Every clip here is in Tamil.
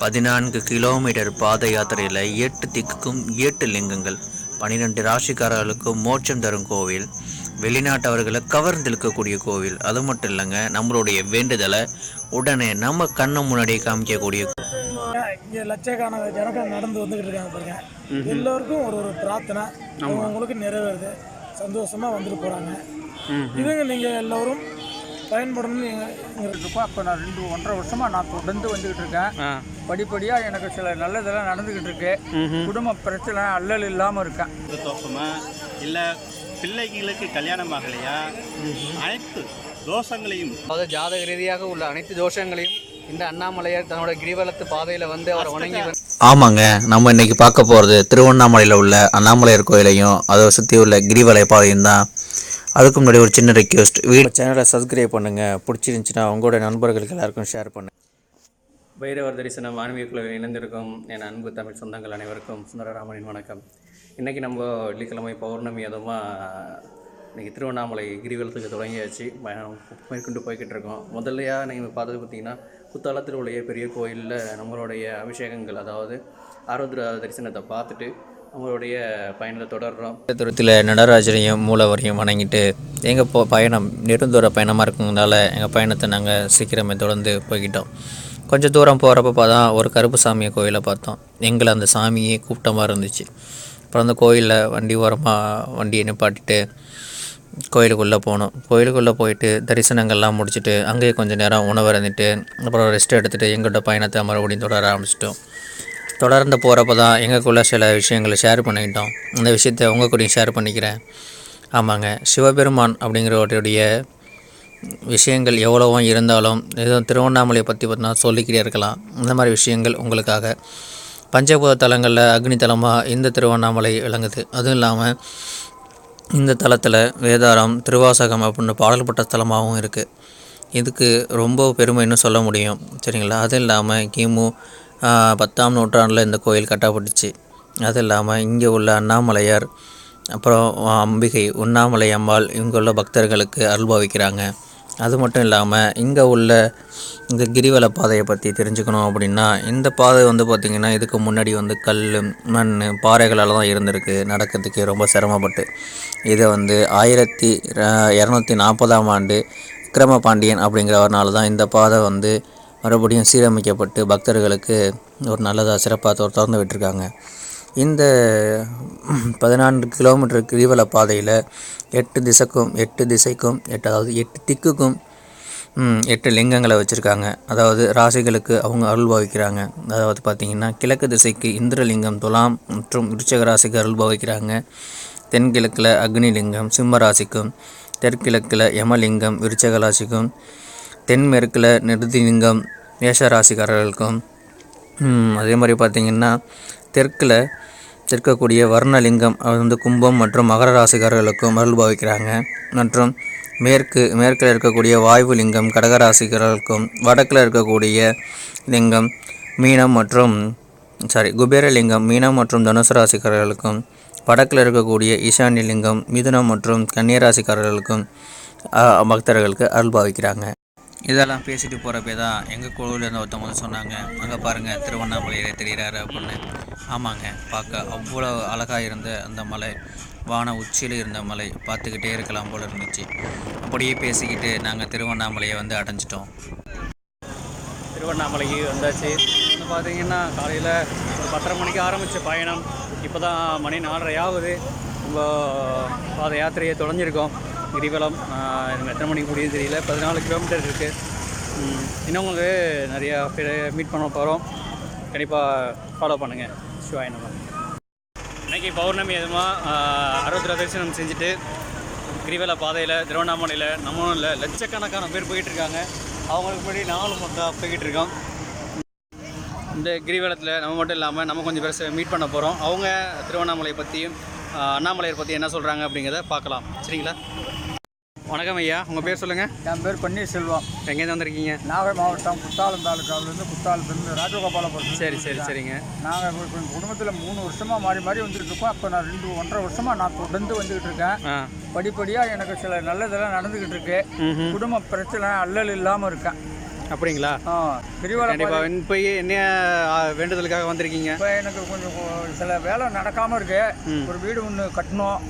பதினான்கு கிலோமீட்டர் பாத யாத்திரையில் எட்டு திக்குக்கும் எட்டு லிங்கங்கள் பன்னிரெண்டு ராசிக்காரர்களுக்கும் மோட்சம் தரும் கோவில் வெளிநாட்டவர்களை கவர்ந்திழுக்கக்கூடிய கோவில். அது மட்டும் இல்லைங்க நம்மளுடைய வேண்டுதலை உடனே நம்ம கண்ணு முன்னாடியே காமிக்கக்கூடிய இங்கே லட்சக்கணக்கான ஜனங்கள் நடந்து வந்துகிட்டு இருக்காங்க பாருங்க. எல்லோருக்கும் ஒரு ஒரு பிரார்த்தனை. அவங்களுக்கு நிறைவேறுது. சந்தோஷமா வந்துட்டு போறாங்க. இதுங்க நீங்க எல்லோரும் பயன்படணும்னு இருக்கோம். அப்போ நான் ரெண்டு ஒன்றரை வருஷமாக நான் தொடர்ந்து வந்துக்கிட்டு இருக்கேன். படிப்படியாக எனக்கு சில நல்லதெல்லாம் நடந்துக்கிட்டு இருக்கு. குடும்ப பிரச்சனை அல்லல் இல்லாமல் இருக்கேன். தோஷமா இல்லை பிள்ளைகளுக்கு கல்யாணம் ஆகலையா? அனைத்து தோஷங்களையும். அதாவது ஜாதக ரீதியாக உள்ள அனைத்து தோஷங்களையும் இந்த அண்ணாமலையார் தன்னோட கிரிவலத்து பாதையில வந்து அவர் வணங்கி வந்து ஆமாங்க. நம்ம இன்னைக்கு பார்க்க போகிறது திருவண்ணாமலையில் உள்ள அண்ணாமலையார் கோயிலையும் அதை சுற்றி உள்ள கிரிவலை பாதையும் தான். அதுக்கு முன்னாடி ஒரு சின்ன ரெக்வெஸ்ட் வீடு சேனலை சப்ஸ்கிரைப் பண்ணுங்கள் பிடிச்சிருந்துச்சின்னா உங்களோட நண்பர்களுக்கு எல்லாருக்கும் ஷேர் பண்ணுங்கள் பைரவர் தரிசனம் ஆன்மீக குழுவில் இணைந்திருக்கும் என் அன்பு தமிழ் சொந்தங்கள் அனைவருக்கும் சுந்தரராமனின் வணக்கம். இன்றைக்கி நம்ம வெள்ளிக்கிழமை பௌர்ணமி அதுமாக இன்றைக்கி திருவண்ணாமலை கிரிவலத்துக்கு தொடங்கியாச்சு. பயணம் மேற்கொண்டு போய்கிட்டு இருக்கோம். முதல்லையா நீங்கள் பார்த்தது பார்த்தீங்கன்னா குத்தாலத்தில் உள்ள பெரிய கோயிலில் நம்மளுடைய அபிஷேகங்கள் அதாவது ஆருத்ரா தரிசனத்தை பார்த்துட்டு உங்களுடைய பயணத்தை தொடர்றோம். தூரத்தில் நடராஜரையும் மூலவரையும் வணங்கிட்டு எங்கள் போ பயணம் நெடுந்தூர பயணமாக இருக்கிறதுனால எங்கள் பயணத்தை நாங்கள் சீக்கிரமே தொடர்ந்து போய்கிட்டோம் கொஞ்சம் தூரம் போகிறப்ப தான் ஒரு கருப்பு சாமியை கோயிலை பார்த்தோம். எங்களை அந்த சாமியே கூப்பிட்டமாக இருந்துச்சு. அப்புறம் அந்த கோயிலில் வண்டி ஓரமாக வண்டியை நிப்பாட்டிட்டு கோயிலுக்குள்ளே போனோம். கோயிலுக்குள்ளே போயிட்டு தரிசனங்கள்லாம் முடிச்சுட்டு அங்கேயே கொஞ்சம் நேரம் உணவு இருந்துட்டு அப்புறம் ரெஸ்ட் எடுத்துகிட்டு எங்களோட பயணத்தை மறுபடியும் தொடர ஆரம்பிச்சிட்டோம். தொடர்ந்து போகிறப்ப தான் எங்களுக்குள்ள சில விஷயங்களை ஷேர் பண்ணிக்கிட்டோம். அந்த விஷயத்தை உங்கள் கூடயும் ஷேர் பண்ணிக்கிறேன். ஆமாங்க. சிவபெருமான் அப்படிங்கிறவருடைய விஷயங்கள் எவ்வளவோ இருந்தாலும் எதுவும் திருவண்ணாமலையை பற்றி பார்த்தினா சொல்லிக்கிட்டே இருக்கலாம். இந்த மாதிரி விஷயங்கள் உங்களுக்காக. பஞ்சபூத தலங்களில் அக்னி தலமாக இந்த திருவண்ணாமலை விளங்குது. அதுவும் இல்லாமல் இந்த தலத்தில் வேதாரம் திருவாசகம் அப்படின்னு பாடல்பட்ட தலமாகவும் இருக்குது இதுக்கு ரொம்ப பெருமைன்னு சொல்ல முடியும். சரிங்களா? அதுவும் இல்லாமல் கிமு பத்தாம் நூற்றாண்டில் இந்த கோயில் கட்டப்பட்டுச்சு. அது இல்லாமல் இங்கே உள்ள அண்ணாமலையார் அப்புறம் அம்பிகை உண்ணாமலை அம்பாள் இங்கே உள்ள பக்தர்களுக்கு அருள்பாவிக்கிறாங்க அது மட்டும் இல்லாமல் இங்கே உள்ள இந்த கிரிவல பாதையை பற்றி தெரிஞ்சுக்கணும் அப்படின்னா இந்த பாதை வந்து பார்த்திங்கன்னா இதுக்கு முன்னாடி வந்து கல் மண் பாறைகளால் தான் இருந்திருக்கு. நடக்கிறதுக்கு ரொம்ப சிரமப்பட்டு. இதை வந்து ஆயிரத்தி இரநூத்தி நாற்பதாம் ஆண்டு விக்ரம பாண்டியன் அப்படிங்கிறவர்னால தான் இந்த பாதை வந்து மறுபடியும் சீரமைக்கப்பட்டு பக்தர்களுக்கு ஒரு நல்லதாக சிறப்பாக தொ- திறந்து விட்டுருக்காங்க. இந்த பதினான்கு கிலோமீட்டர் கிரிவல பாதையில் எட்டு திசைக்கும் எட்டு திசைக்கும் எட்டு அதாவது எட்டு திக்குக்கும் எட்டு லிங்கங்களை வச்சுருக்காங்க. அதாவது ராசிகளுக்கு அவங்க அருள் பாவிக்கிறாங்க. அதாவது பார்த்திங்கன்னா கிழக்கு திசைக்கு இந்திரலிங்கம் துலாம் மற்றும் விருச்சக ராசிக்கு அருள் பாவிக்கிறாங்க. தென்கிழக்கில் அக்னிலிங்கம் சிம்ம ராசிக்கும் தெற்கிழக்கில் யமலிங்கம் விருச்சக ராசிக்கும் தென்மேற்கில் நிருதிலிங்கம் மேஷராசிக்காரர்களுக்கும் அதே மாதிரி பார்த்திங்கன்னா தெற்கில் இருக்கக்கூடிய வர்ணலிங்கம் அது வந்து கும்பம் மற்றும் மகர ராசிக்காரர்களுக்கும் அருள் பாவிக்கிறாங்க. மற்றும் மேற்கு மேற்கில் இருக்கக்கூடிய வாயு லிங்கம் கடகராசிக்காரர்களுக்கும் வடக்கில் இருக்கக்கூடிய லிங்கம் மீனம் மற்றும் சாரி குபேரலிங்கம் மீனம் மற்றும் தனுசு ராசிக்காரர்களுக்கும் வடக்கில் இருக்கக்கூடிய ஈசான்ய லிங்கம் மிதுனம் மற்றும் கன்னியராசிக்காரர்களுக்கும் பக்தர்களுக்கு அருள் பாவிக்கிறாங்க. இதெல்லாம் பேசிட்டு போகிறப்பே தான் எங்கள் குழுவிலேருந்து ஒருத்தவங்க வந்து சொன்னாங்க. அங்கே பாருங்கள் திருவண்ணாமலையிலே தெரிகிறாரு அப்படின்னு. ஆமாங்க பார்க்க அவ்வளோ அழகாக இருந்த அந்த மலை வான உச்சியில் இருந்த மலை பார்த்துக்கிட்டே இருக்கலாம் போல் இருந்துச்சு. அப்படியே பேசிக்கிட்டு நாங்கள் திருவண்ணாமலையை வந்து அடைஞ்சிட்டோம். திருவண்ணாமலைக்கு வந்தாச்சு. வந்து பார்த்தீங்கன்னா காலையில் ஒரு பத்தரை மணிக்கு ஆரம்பித்த பயணம். இப்போ தான் மணி நாலரை ஆகுது நம்ம பாத யாத்திரையை தொடங்கியிருக்கோம். கிரிவலம் எத்தனை மணிக்கு முடியும் தெரியல. பதினாலு கிலோமீட்டர் இருக்குது இன்னும் உங்களுக்கு நிறையா பேர் மீட் பண்ண போகிறோம் கண்டிப்பாக ஃபாலோ பண்ணுங்கள் சிவாய் நம்ம இன்னைக்கு பௌர்ணமி எதுமாக அறுபத்தி தரிசனம் செஞ்சுட்டு கிரிவல பாதையில் திருவண்ணாமலையில் நம்மளும் இல்லை லட்சக்கணக்கான பேர் போயிட்டு இருக்காங்க. அவங்களுக்கு முன்னாடி நானும் மட்டும் போய்கிட்டு இருக்கோம். இந்த கிரிவலத்தில் நம்ம மட்டும் இல்லாமல் நம்ம கொஞ்சம் பேர் மீட் பண்ண போகிறோம் அவங்க திருவண்ணாமலை பற்றியும் அண்ணாமலையர் பற்றி என்ன சொல்கிறாங்க அப்படிங்கிறத பார்க்கலாம். சரிங்களா? வணக்கம் ஐயா உங்கள் பேர் சொல்லுங்கள் என் பேர் பன்னீர்செல்வம். எங்கேருந்து வந்திருக்கீங்க? நாகை மாவட்டம் குத்தாலம் தாலுக்காவிலேருந்து குத்தாலத்துலேருந்து ராஜகோபாலபுரம் சரி சரி சரிங்க. நாங்கள் இப்போ குடும்பத்தில் மூணு வருஷமாக மாறி மாறி வந்துட்டு இருக்கோம். அப்போ நான் ரெண்டு ஒன்றரை வருஷமாக நான் தொடர்ந்து வந்துக்கிட்டு இருக்கேன். படிப்படியாக எனக்கு சில நல்லதெல்லாம் நடந்துக்கிட்டு இருக்கு. குடும்ப பிரச்சனை அல்லல் இல்லாமல் இருக்கேன். அப்படிங்களா? கண்டிப்பாக இப்போ என்ன வேண்டுதலுக்காக வந்திருக்கீங்க? இப்போ எனக்கு கொஞ்சம் சில வேலை நடக்காமல் இருக்கு. ஒரு வீடு ஒன்று கட்டணும்.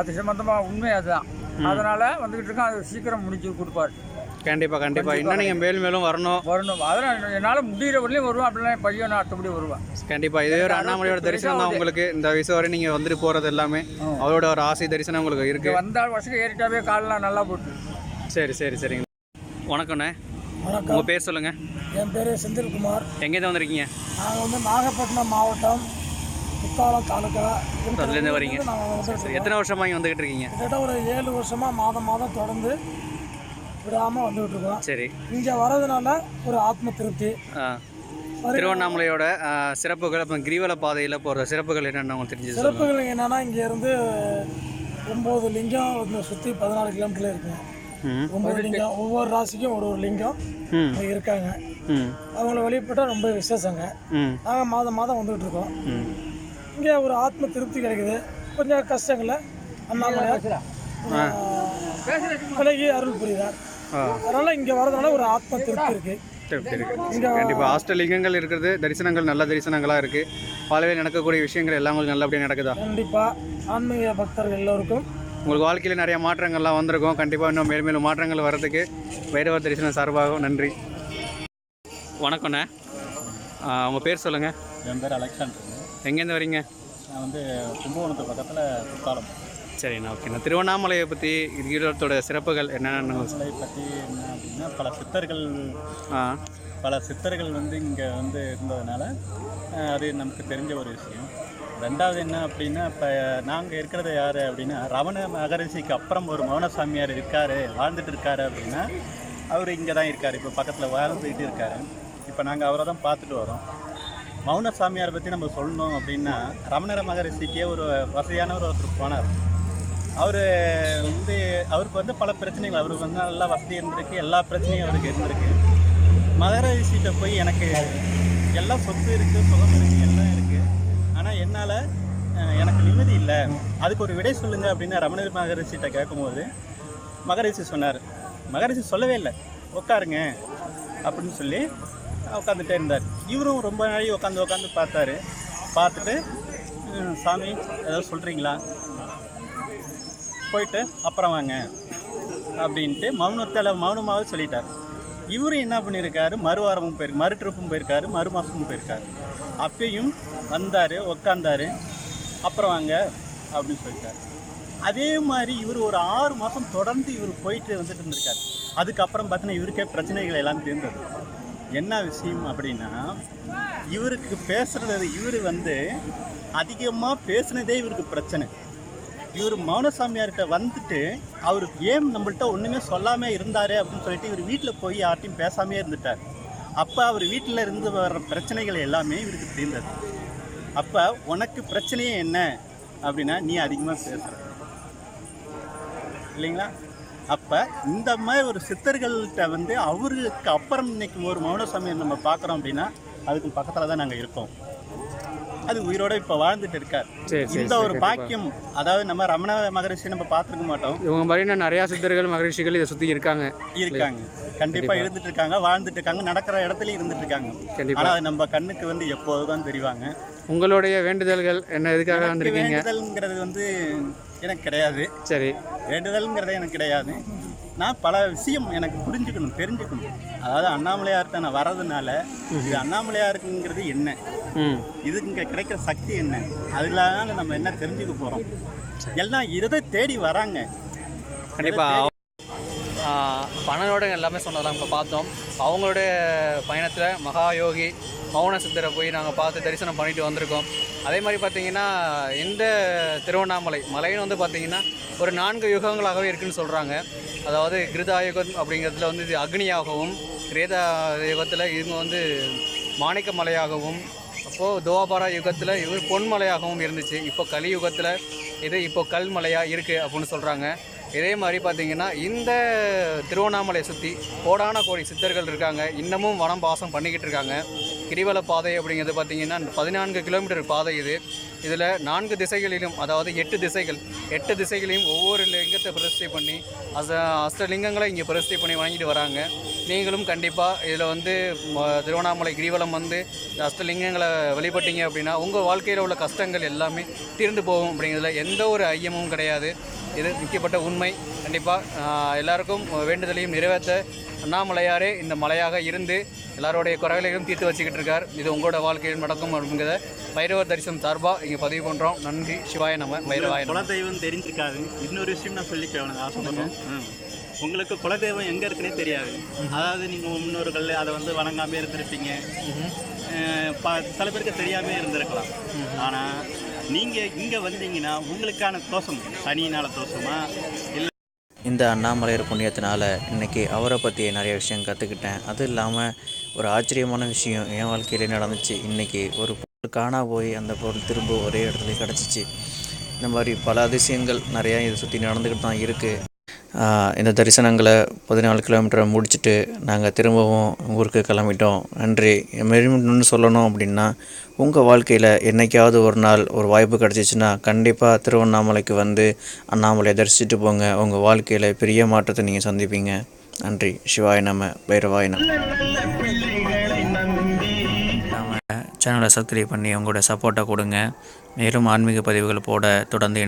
அது சம்மந்தமாக உண்மை அதுதான். அதனால் வந்துக்கிட்டு இருக்கேன் அது சீக்கிரம் முடிச்சு கொடுப்பாரு. கண்டிப்பாக கண்டிப்பாக இன்னும் நீங்கள் மேலும் மேலும் வரணும். வரணும். அதெல்லாம் என்னால் முடிகிற வரலையும் வருவேன். அப்படின்னா என் பையன் நான் அடுத்தபடி வருவேன். கண்டிப்பாக இதே ஒரு அண்ணாமலையோட தரிசனம் தான் உங்களுக்கு. இந்த வயசு வரை நீங்கள் வந்துட்டு போகிறது எல்லாமே. அவரோட ஒரு ஆசை தரிசனம் உங்களுக்கு இருக்குது வந்தால் வருஷம் ஏறிட்டாவே காலெலாம் நல்லா போட்டு. சரி சரி சரிங்க. வணக்கண்ணே வணக்கம். உங்கள் பேர் சொல்லுங்கள் என் பேர் செந்தில்குமார். எங்கேருந்து வந்திருக்கீங்க? நாங்கள் வந்து நாகப்பட்டினம் மாவட்டம் குத்தாலம் தாலுக்கா அதுலேருந்து வரீங்க. சரி எத்தனை வருஷமாக இங்கே வந்துக்கிட்டு இருக்கீங்க கிட்டத்தட்ட ஒரு ஏழு வருஷமாக மாதம் மாதம் தொடர்ந்து விடாமல் வந்துகிட்டு இருக்கோம் சரி. இங்கே வர்றதுனால ஒரு ஆத்ம திருப்தி. திருவண்ணாமலையோட சிறப்புகள் அப்புறம் கிரிவல பாதையில் போகிற சிறப்புகள் என்னென்னு உங்களுக்கு சொல்லுங்கள் சிறப்புகள் என்னன்னா இங்கே இருந்து ஒம்பது லிங்கம் சுற்றி பதினாலு கிலோமீட்டர்ல இருக்குங்க ம். ஒம்பது லிங்கம் ஒவ்வொரு ராசிக்கும் ஒரு ஒரு லிங்கம் இருக்காங்க. அவங்கள வழிபட்டால் ரொம்ப விசேஷங்க. நாங்கள் மாதம் மாதம் வந்துகிட்டு இருக்கோம் இங்கே ஒரு ஆத்ம திருப்தி கிடைக்குது. கொஞ்சம் கஷ்டங்களை அண்ணாமலையார் விலகி அருள் புரிகிறார். ஆ. அதனால இங்கே வரதுனால ஒரு ஆத்ம திருப்தி இருக்கு. திருப்தி இருக்கு. கண்டிப்பாக ஹாஸ்டல் லிங்கங்கள் இருக்கிறது தரிசனங்கள் நல்ல தரிசனங்களாக இருக்குது வாழ்வில் நடக்கக்கூடிய விஷயங்கள் எல்லாம் உங்களுக்கு நல்லபடியாக நடக்குதா? கண்டிப்பா ஆன்மீக பக்தர்கள் எல்லோருக்கும். உங்களுக்கு வாழ்க்கையில் நிறைய மாற்றங்கள்லாம் வந்திருக்கும். கண்டிப்பாக இன்னும் மேலும் மேலும் மாற்றங்கள் வர்றதுக்கு வைரவர் தரிசனம் சார்பாகவும் நன்றி. வணக்கண்ணே உங்கள் பேர் சொல்லுங்கள் என் பேர் அலெக்சாண்டர். எங்கேருந்து வரீங்க? நான் வந்து கும்பகோணத்து பக்கத்தில் குத்தாலம் சரிண்ணா ஓகேண்ணா. திருவண்ணாமலையை பற்றி ஈரோட்டோட சிறப்புகள் என்னென்னு பற்றி என்ன அப்படின்னா பல சித்தர்கள் பல சித்தர்கள் வந்து இங்கே வந்து இருந்ததுனால அது நமக்கு தெரிஞ்ச ஒரு விஷயம். ரெண்டாவது என்ன அப்படின்னா இப்போ நாங்கள் இருக்கிறது யார் அப்படின்னா ரமண மகரிஷிக்கு அப்புறம் ஒரு மௌனசாமியார் இருக்கார் வாழ்ந்துட்டு இருக்காரு அப்படின்னா அவர் இங்கே தான் இருக்கார். இப்போ பக்கத்தில் வாழ்ந்துக்கிட்டு இருக்காரு. இப்போ நாங்கள் அவரை தான் பார்த்துட்டு வரோம். மௌன சாமியாரை பற்றி நம்ம சொல்லணும் அப்படின்னா ரமணர மகரிஷிக்கே ஒரு வசதியான ஒரு ஒருத்தர் போனார். அவர் வந்து அவருக்கு வந்து பல பிரச்சனைகள். அவருக்கு வந்து நல்லா வசதி இருந்திருக்கு எல்லா பிரச்சனையும் அவருக்கு இருந்திருக்கு. மகரிஷிகிட்ட போய் எனக்கு எல்லா சொத்து இருக்குது சுகம் இருக்குது எல்லாம் இருக்குது ஆனால் என்னால் எனக்கு நிம்மதி இல்லை. அதுக்கு ஒரு விடை சொல்லுங்க அப்படின்னு ரமணர் மகரிஷிகிட்ட கேட்கும்போது மகரிஷி சொன்னார். மகரிஷி சொல்லவே இல்லை. உட்காருங்க அப்படின்னு சொல்லி உட்காந்துட்டே இருந்தார். இவரும் ரொம்ப நாளை உட்காந்து உட்காந்து பார்த்தாரு. பார்த்துட்டு சாமி ஏதாவது சொல்கிறீங்களா போயிட்டு அப்புறம் வாங்க. அப்படின்ட்டு மௌனத்தில் மௌனமாகவே சொல்லிட்டார். இவரும் என்ன பண்ணியிருக்காரு மறுவாரமும் போயிருக்கு மறு ட்ரிப்பும் போயிருக்காரு மறு மாதமும் போயிருக்காரு. அப்பயும் வந்தார் உக்காந்தார் அப்புறம் வாங்க. அப்படின்னு சொல்லிட்டார். அதே மாதிரி இவர் ஒரு ஆறு மாதம் தொடர்ந்து இவர் போயிட்டு வந்துட்டு இருந்திருக்காரு. அதுக்கப்புறம் பார்த்தீங்கன்னா இவருக்கே பிரச்சனைகள் எல்லாம் தீர்ந்தது. என்ன விஷயம் அப்படின்னா இவருக்கு பேசுறது இவர் வந்து அதிகமாக பேசுனதே இவருக்கு பிரச்சனை. இவர் மௌனசாமியார்கிட்ட வந்துட்டு அவர் ஏன் நம்மள்கிட்ட ஒன்றுமே சொல்லாமல் இருந்தார் அப்படின்னு சொல்லிட்டு இவர் வீட்டில் போய் யார்ட்டையும் பேசாமே இருந்துட்டார். அப்போ அவர் வீட்டில் இருந்து வர்ற பிரச்சனைகள் எல்லாமே இவருக்கு தெரிந்தது. அப்போ உனக்கு பிரச்சனையே என்ன? அப்படின்னா நீ அதிகமாக பேசுகிற இல்லைங்களா? அப்போ இந்த மாதிரி ஒரு சித்தர்கள்ட்ட வந்து அவர்களுக்கு அப்புறம் இன்னைக்கு ஒரு மௌனசாமியை நம்ம பார்க்குறோம் அப்படின்னா அதுக்கு பக்கத்தில் தான் நாங்கள் இருக்கோம். அது உயிரோட இப்போ வாழ்ந்துட்டு இருக்கார். இந்த ஒரு பாக்கியம் அதாவது நம்ம ரமண மகரிஷி நம்ம பார்த்துருக்க மாட்டோம். இவங்க மாதிரி நிறையா சித்தர்கள் மகரிஷிகள் இதை சுற்றி இருக்காங்க. இருக்காங்க. கண்டிப்பா இருந்துட்டு இருக்காங்க வாழ்ந்துட்டு இருக்காங்க நடக்கிற இடத்துலயும் இருந்துட்டு இருக்காங்க. கண்டிப்பா. ஆனா அது நம்ம கண்ணுக்கு வந்து எப்போதுதான் தெரிவாங்க. உங்களுடைய வேண்டுதல்கள் என்ன எதுக்காக வந்திருக்கீங்க? வேண்டுதல்ங்கிறது வந்து எனக்கு கிடையாது. சரி. வேண்டுதல்ங்கிறதே எனக்கு கிடையாது. நான் பல விஷயம் எனக்கு புரிஞ்சுக்கணும் தெரிஞ்சுக்கணும். அதாவது அண்ணாமலையார்கிட்ட நான் வர்றதுனால இது அண்ணாமலையாருக்குங்கிறது என்ன? இதுக்கு இங்கே கிடைக்கிற சக்தி என்ன? அதனால நம்ம என்ன தெரிஞ்சுக்க போகிறோம் எல்லாம் இதை தேடி வராங்க. கண்டிப்பாக பணனோட எல்லாமே சொன்னதெல்லாம் இப்போ பார்த்தோம். அவங்களுடைய பயணத்தில் மகாயோகி மௌன சித்தரை போய் நாங்கள் பார்த்து தரிசனம் பண்ணிட்டு வந்திருக்கோம். அதே மாதிரி பார்த்தீங்கன்னா இந்த திருவண்ணாமலை மலைன்னு வந்து பார்த்தீங்கன்னா ஒரு நான்கு யுகங்களாகவே இருக்குன்னு சொல்கிறாங்க அதாவது கிருதா யுகம் அப்படிங்கிறதுல வந்து இது அக்னியாகவும் கிரேதா யுகத்தில் இவங்க வந்து மாணிக்க மலையாகவும் அப்போது துவாபாரா யுகத்தில் இவர் பொன்மலையாகவும் இருந்துச்சு. இப்போ கலியுகத்தில் இது இப்போ கல்மலையாக இருக்குது அப்படின்னு சொல்கிறாங்க இதே மாதிரி பார்த்தீங்கன்னா இந்த திருவண்ணாமலையை சுற்றி கோடான கோடி சித்தர்கள் இருக்காங்க. இன்னமும் வனம் வாசம் பண்ணிக்கிட்டு இருக்காங்க. கிரிவல பாதை அப்படிங்கிறது பார்த்தீங்கன்னா பதினான்கு கிலோமீட்டர் பாதை இது. இதில் நான்கு திசைகளிலும் அதாவது எட்டு திசைகள் எட்டு திசைகளையும் ஒவ்வொரு லிங்கத்தை பிரதிஷ்டை பண்ணி அச அஷ்டலிங்கங்களை இங்கே பிரதிஷ்டை பண்ணி வணங்கிட்டு வராங்க. நீங்களும் கண்டிப்பாக இதில் வந்து திருவண்ணாமலை கிரிவலம் வந்து அஷ்டலிங்கங்களை வழிபட்டீங்க அப்படின்னா உங்கள் வாழ்க்கையில் உள்ள கஷ்டங்கள் எல்லாமே தீர்ந்து போகும் அப்படிங்கிறதுல எந்த ஒரு ஐயமும் கிடையாது. இது முக்கியப்பட்ட உண்மை. கண்டிப்பாக எல்லாருக்கும் வேண்டுதலையும் நிறைவேற்ற அண்ணாமலையாரே இந்த மலையாக இருந்து எல்லாருடைய குறைகளையும் தீர்த்து வச்சுக்கிட்டு இருக்கார். இது உங்களோட வாழ்க்கையில் நடக்கும் அப்படிங்கிறத பைரவர் தரிசனம் சார்பாக இங்கே பதிவு பண்ணுறோம் நன்றி. சிவாய நம்ம பைரவாய நம. குலதெய்வம் தெரிஞ்சிருக்காது. இன்னொரு விஷயம் நான் சொல்லிக்க உனக்கு ஆசைப்படுறேன். உங்களுக்கு குலதெய்வம் எங்கே இருக்குன்னே தெரியாது. அதாவது நீங்கள் முன்னோர்கள் அதை வந்து வணங்காமே இருந்திருப்பீங்க. ப- சில பேருக்கு தெரியாமே இருந்திருக்கலாம். ஆனால் நீங்கள் இங்கே வந்தீங்கன்னா உங்களுக்கான தோஷம் சனியினால தோஷமா? இல்லை இந்த அண்ணாமலையார் புண்ணியத்தினால இன்னைக்கு அவரை பற்றி நிறைய விஷயம் கற்றுக்கிட்டேன் அது இல்லாமல் ஒரு ஆச்சரியமான விஷயம். என் வாழ்க்கையில் நடந்துச்சு. இன்னைக்கு ஒரு பொருள் காணா போய் அந்த பொருள் திரும்ப ஒரே இடத்துல கிடச்சிச்சு. இந்த மாதிரி பல அதிசயங்கள் நிறையா இதை சுற்றி நடந்துக்கிட்டு தான் இருக்குது இந்த தரிசனங்களை பதினாலு கிலோமீட்டரை முடிச்சுட்டு நாங்கள் திரும்பவும் ஊருக்கு கிளம்பிட்டோம். நன்றி. மேலும் இன்னொன்று சொல்லணும் அப்படின்னா உங்கள் வாழ்க்கையில் என்னைக்காவது ஒரு நாள் ஒரு வாய்ப்பு கிடச்சிச்சின்னா கண்டிப்பாக திருவண்ணாமலைக்கு வந்து அண்ணாமலையை தரிசிச்சுட்டு போங்க. உங்கள் வாழ்க்கையில் பெரிய மாற்றத்தை நீங்கள் சந்திப்பீங்க. நன்றி. சிவாய நம்ம பைரவாய நம்ம சேனலை சப்ஸ்கிரைப் பண்ணி உங்களோட சப்போர்ட்டை கொடுங்க. மேலும் ஆன்மீக பதிவுகள் போட தொடர்ந்து